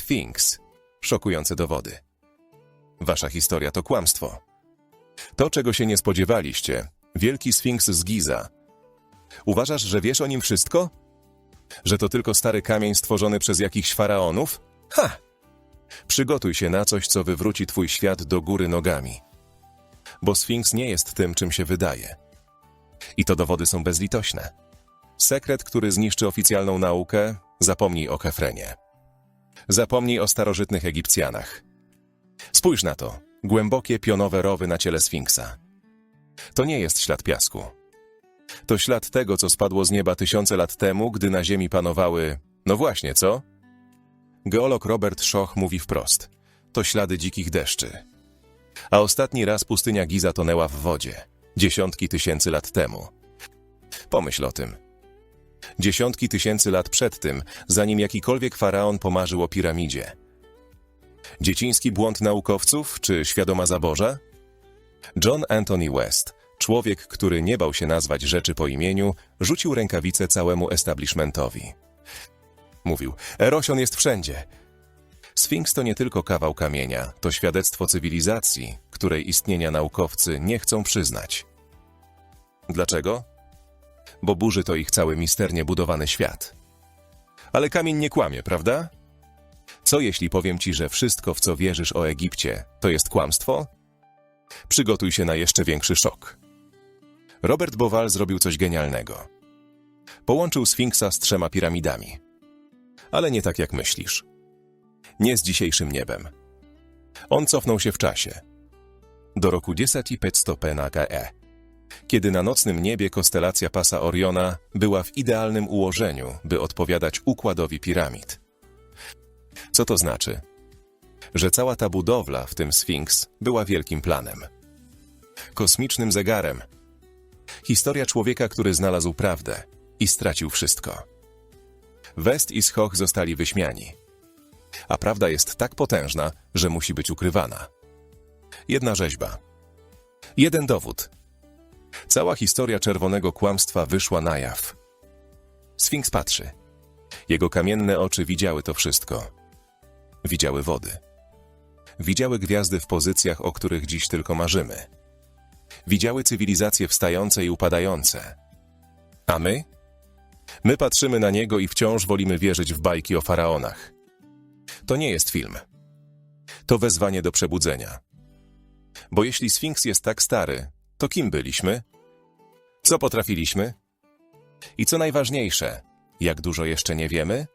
Sfinks. Szokujące dowody. Wasza historia to kłamstwo. To, czego się nie spodziewaliście, wielki Sfinks z Giza. Uważasz, że wiesz o nim wszystko? Że to tylko stary kamień stworzony przez jakichś faraonów? Ha! Przygotuj się na coś, co wywróci twój świat do góry nogami. Bo Sfinks nie jest tym, czym się wydaje. I to dowody są bezlitośne. Sekret, który zniszczy oficjalną naukę, zapomnij o Hefrenie. Zapomnij o starożytnych Egipcjanach. Spójrz na to. Głębokie pionowe rowy na ciele Sfinksa. To nie jest ślad piasku. To ślad tego, co spadło z nieba tysiące lat temu, gdy na ziemi panowały... No właśnie, co? Geolog Robert Schoch mówi wprost. To ślady dzikich deszczy. A ostatni raz pustynia Giza tonęła w wodzie. Dziesiątki tysięcy lat temu. Pomyśl o tym. Dziesiątki tysięcy lat przed tym, zanim jakikolwiek faraon pomarzył o piramidzie. Dzieciński błąd naukowców czy świadoma zaborza? John Anthony West, człowiek, który nie bał się nazwać rzeczy po imieniu, rzucił rękawicę całemu establishmentowi. Mówił, erosion jest wszędzie. Sfinks to nie tylko kawał kamienia, to świadectwo cywilizacji, której istnienia naukowcy nie chcą przyznać. Dlaczego? Bo burzy to ich cały misternie budowany świat. Ale kamień nie kłamie, prawda? Co jeśli powiem ci, że wszystko, w co wierzysz o Egipcie, to jest kłamstwo? Przygotuj się na jeszcze większy szok. Robert Bowal zrobił coś genialnego. Połączył Sfinksa z trzema piramidami. Ale nie tak jak myślisz. Nie z dzisiejszym niebem. On cofnął się w czasie. Do roku 10.500 PNAKE, kiedy na nocnym niebie konstelacja pasa Oriona była w idealnym ułożeniu, by odpowiadać układowi piramid. Co to znaczy? Że cała ta budowla, w tym Sfinks, była wielkim planem. Kosmicznym zegarem. Historia człowieka, który znalazł prawdę i stracił wszystko. West i Schoch zostali wyśmiani. A prawda jest tak potężna, że musi być ukrywana. Jedna rzeźba. Jeden dowód. Cała historia czerwonego kłamstwa wyszła na jaw. Sfinks patrzy. Jego kamienne oczy widziały to wszystko. Widziały wody. Widziały gwiazdy w pozycjach, o których dziś tylko marzymy. Widziały cywilizacje wstające i upadające. A my? My patrzymy na niego i wciąż wolimy wierzyć w bajki o faraonach. To nie jest film. To wezwanie do przebudzenia. Bo jeśli Sfinks jest tak stary, to kim byliśmy? Co potrafiliśmy? I co najważniejsze, jak dużo jeszcze nie wiemy?